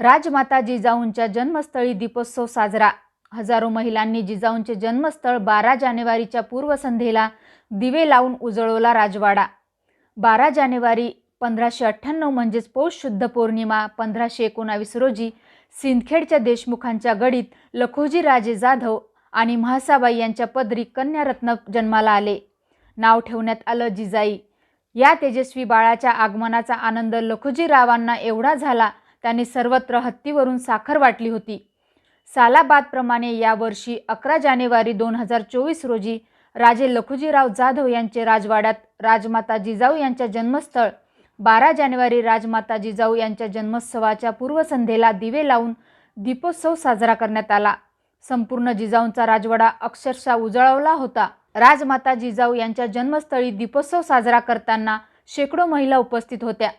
राजमाता जिजाऊंच्या जन्मस्थळी दीपोत्सव साजरा. हजारो महिलांनी जिजाऊंचे जन्मस्थळ बारा जानेवारीच्या पूर्वसंध्येला दिवे लावून उजळवला राजवाडा. बारा जानेवारी पंधराशे अठ्ठ्याण्णव म्हणजेच पौष शुद्ध पौर्णिमा पंधराशे एकोणावीस रोजी सिंदखेडच्या देशमुखांच्या गडीत लखोजी राजे जाधव आणि म्हासाबाई यांच्या पदरी कन्यारत्न जन्माला आले. नाव ठेवण्यात आलं जिजाई. या तेजस्वी बाळाच्या आगमनाचा आनंद लखोजीरावांना एवढा झाला त्याने सर्वत्र हत्तीवरून साखर वाटली होती. सालाबादप्रमाणे यावर्षी अकरा जानेवारी दोन हजार चोवीस रोजी राजे लखुजीराव जाधव यांचे राजवाड्यात राजमाता जिजाऊ यांच्या जन्मस्थळ बारा जानेवारी राजमाता जिजाऊ यांच्या जन्मोत्सवाच्या पूर्वसंध्येला दिवे लावून दीपोत्सव साजरा करण्यात आला. संपूर्ण जिजाऊंचा राजवाडा अक्षरशः उजळवला होता. राजमाता जिजाऊ यांच्या जन्मस्थळी दीपोत्सव साजरा करताना शेकडो महिला उपस्थित होत्या.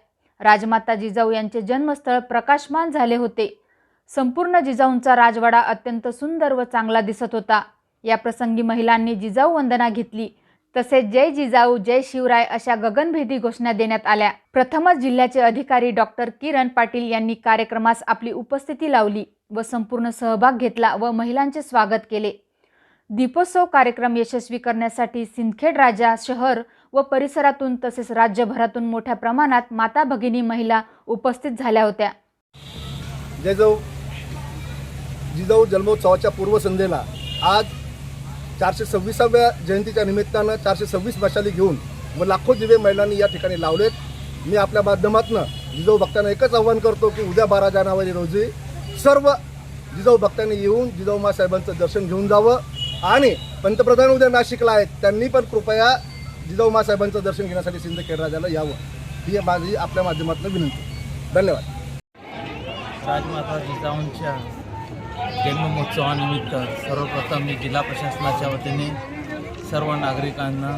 राजमाता जिजाऊ यांचे जन्मस्थळ प्रकाशमान झाले होते. संपूर्ण जिजाऊंचा राजवाडा अत्यंत सुंदर व चांगला दिसत होता. या प्रसंगी महिलांनी जिजाऊ वंदना घेतली. तसेच जय जिजाऊ जय शिवराय अशा गगनभेदी घोषणा देण्यात आल्या. प्रथमच जिल्ह्याचे अधिकारी डॉक्टर किरण पाटील यांनी कार्यक्रमास आपली उपस्थिती लावली व संपूर्ण सहभाग घेतला व महिलांचे स्वागत केले. दीपोत्सव कार्यक्रम यशस्वी करण्यासाठी सिंदखेड राजा शहर व परिसरातून तसेच राज्यभरातून मोठ्या प्रमाणात माता भगिनी महिला उपस्थित झाल्या होत्या. जिजाऊ जिजाऊ जन्मोत्सवाच्या पूर्वसंध्येला आज चारशे सव्वीसाव्या जयंतीच्या निमित्तानं चारशे सव्वीस मशाली घेऊन व लाखो दिवे महिलांनी या ठिकाणी लावलेत. मी आपल्या माध्यमातून जिजाऊ भक्तांना एकच आव्हान करतो की उद्या बारा जानेवारी रोजी सर्व जिजाऊ भक्तांनी येऊन जिजाऊ मासाहेबांचं दर्शन घेऊन जावं. आणि पंतप्रधान उद्या नाशिकला आहेत त्यांनी पण कृपया जिजाऊ मासाहेबांचं दर्शन घेण्यासाठी सिंदखेड राजाला यावं ही माझी आपल्या माध्यमातून विनंती. धन्यवाद. राजमाता जिजाऊंच्या जन्ममहोत्सवानिमित्त सर्वप्रथम मी जिल्हा प्रशासनाच्या वतीने सर्व नागरिकांना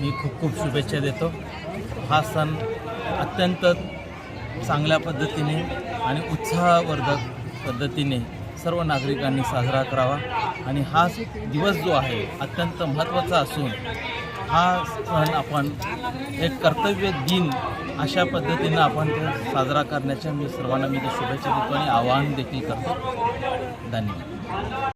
मी खूप खूप शुभेच्छा देतो. हा सण अत्यंत चांगल्या पद्धतीने आणि उत्साहवर्धक पद्धतीने सर्व नागरिकांनी साजरा करावा आणि हा दिवस जो आहे अत्यंत महत्त्वाचा असून हा सण आपण एक कर्तव्य दिन अशा पद्धतीनं आपण तो साजरा करण्याच्या मी सर्वांना मी ते शुभेच्छा देतो आणि आवाहन देखील करतो. धन्यवाद.